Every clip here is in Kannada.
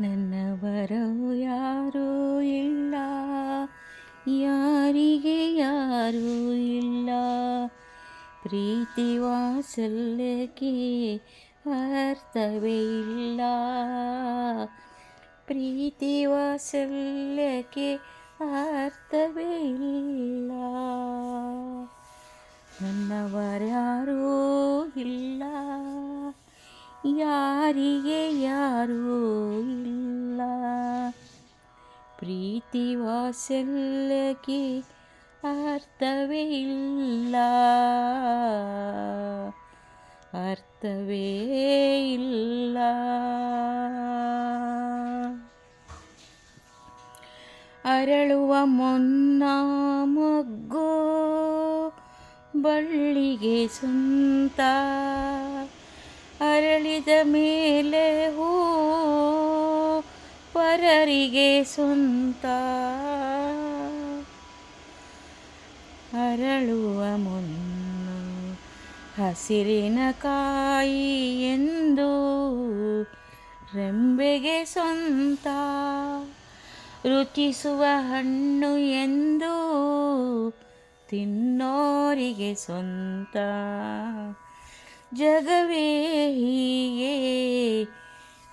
ನನ್ನವರು ಯಾರೂ ಇಲ್ಲ ಯಾರಿಗೆ ಯಾರೂ ಇಲ್ಲ ಪ್ರೀತಿ ವಾತ್ಸಲ್ಯಕ್ಕೆ ಅರ್ಥವೇ ಇಲ್ಲ ಪ್ರೀತಿ ವಾತ್ಸಲ್ಯಕ್ಕೆ ಅರ್ಥವೇ ಇಲ್ಲ ನನ್ನವರ್ಯಾರೂ ಇಲ್ಲ ಯಾರಿಗೆ ಯಾರೂ ಇಲ್ಲ. ಪ್ರೀತಿ ವಾಸಲ್ಲಕ್ಕೆ ಅರ್ಥವೇ ಇಲ್ಲ. ಅರ್ಥವೇ ಇಲ್ಲ. ಅರಳುವ ಮೊನ್ನ ಮಗ್ಗೋ ಬಳ್ಳಿಗೆ ಸ್ವಂತ ಅರಳಿದ ಮೇಲೆ ಹೂ, ಪರರಿಗೆ ಸ್ವಂತ ಅರಳುವ ಮುನ್ನ ಹಸಿರಿನ ಕಾಯಿ ಎಂದು ರೆಂಬೆಗೆ ಸ್ವಂತ ರುಚಿಸುವ ಹಣ್ಣು ಎಂದು ತಿನ್ನೋರಿಗೆ ಸ್ವಂತ ಜಗವೇ ಹೀಗೆ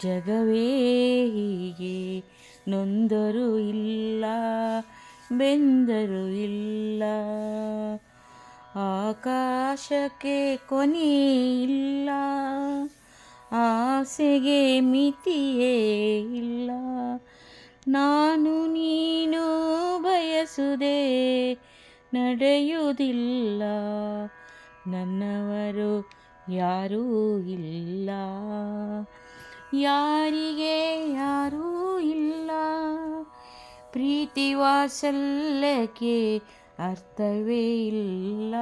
ಜಗವೇ ಹೀಗೆ ನೊಂದರು ಇಲ್ಲ, ಬೆಂದರು ಇಲ್ಲ. ಆಕಾಶಕ್ಕೆ ಕೊನೆ ಇಲ್ಲ, ಆಸೆಗೆ ಮಿತಿಯೇ ಇಲ್ಲ. ನಾನು ನೀನು ಬಯಸುದೆ ನಡೆಯುವುದಿಲ್ಲ, ನನ್ನವರು ಯಾರೂ ಇಲ್ಲ. ಯಾರಿಗೆ ಯಾರೂ ಇಲ್ಲ. ಪ್ರೀತಿ ವಾಸಲ್ಲಕ್ಕೆ ಅರ್ಥವೇ ಇಲ್ಲ.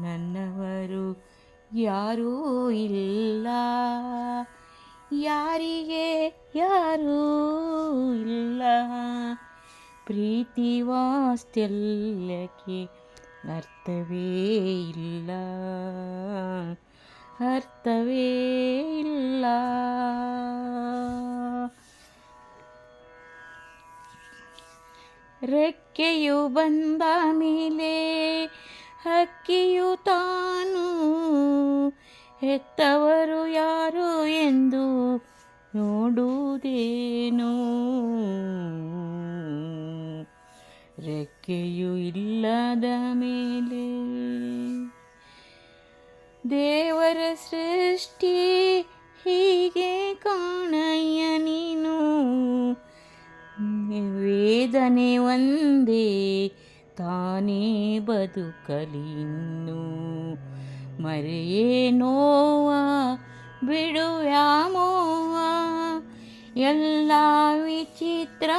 ನನ್ನವರು ಯಾರೂ ಇಲ್ಲ. ಯಾರಿಗೆ ಯಾರೂ ಇಲ್ಲ. ಪ್ರೀತಿ ವಾತ್ಸಲ್ಯಕ್ಕೆ ಅರ್ಥವೇ ಇಲ್ಲ. ಅರ್ಥವೇ ಇಲ್ಲ. ರೆಕ್ಕೆಯು ಬಂದ ಮೇಲೆ ಹಕ್ಕಿಯು ತಾನು ಹೆತ್ತವರು ಯಾರು ಎಂದು ನೋಡುವುದೇನೋ? ರೆಕ್ಕೆಯು ಇಲ್ಲದ ಮೇಲೆ ದೇವರ ಸೃಷ್ಟಿ ಹೀಗೆ ಕಾಣಯ್ಯ ನೀನು. ವೇದನೆ ಒಂದೇ, ತಾನೇ ಬದುಕಲಿನ್ನು ಮರೆಯೇ ನೋವ ಬಿಡುವ್ಯಾಮೋವ ಎಲ್ಲ ವಿಚಿತ್ರ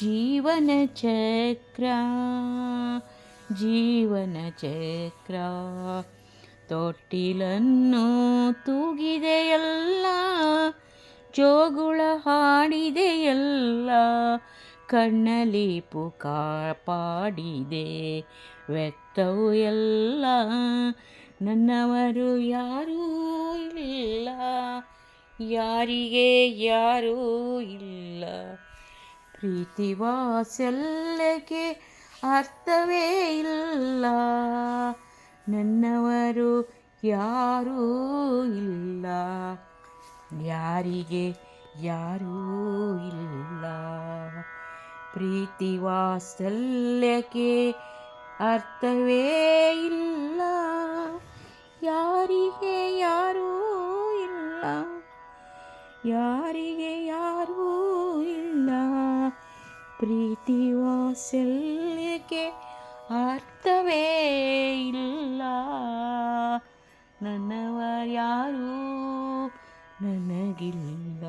ಜೀವನ ಚಕ್ರ ಜೀವನ ಚಕ್ರ. ತೊಟ್ಟಿಲನ್ನು ತೂಗಿದೆಯಲ್ಲ ಜೋಗುಳ ಹಾಡಿದೆಯಲ್ಲ ಕಣ್ಣಲ್ಲಿ ಪುಕಾಪಾಡಿದೆ ವ್ಯಕ್ತವು ಎಲ್ಲ. ನನ್ನವರು ಯಾರೂ ಇಲ್ಲ, ಯಾರಿಗೆ ಯಾರೂ ಇಲ್ಲ. ಪ್ರೀತಿ ವಾತ್ಸಲ್ಯಕ್ಕೆ ಅರ್ಥವೇ ಇಲ್ಲ. ನನ್ನವರು ಯಾರೂ ಇಲ್ಲ. ಯಾರಿಗೆ ಯಾರೂ ಇಲ್ಲ. ಪ್ರೀತಿ ವಾತ್ಸಲ್ಯಕ್ಕೆ ಅರ್ಥವೇ ಇಲ್ಲ. ಯಾರಿಗೆ ಯಾರೂ ಇಲ್ಲ. ಯಾರಿಗೆ ಪ್ರೀತಿ ವಾತ್ಸಲ್ಯಕ್ಕೆ ಅರ್ಥವೇ ಇಲ್ಲ. ನನ್ನವರ್ಯಾರೂ ಯಾರೂ ನನಗಿಲ್ಲ.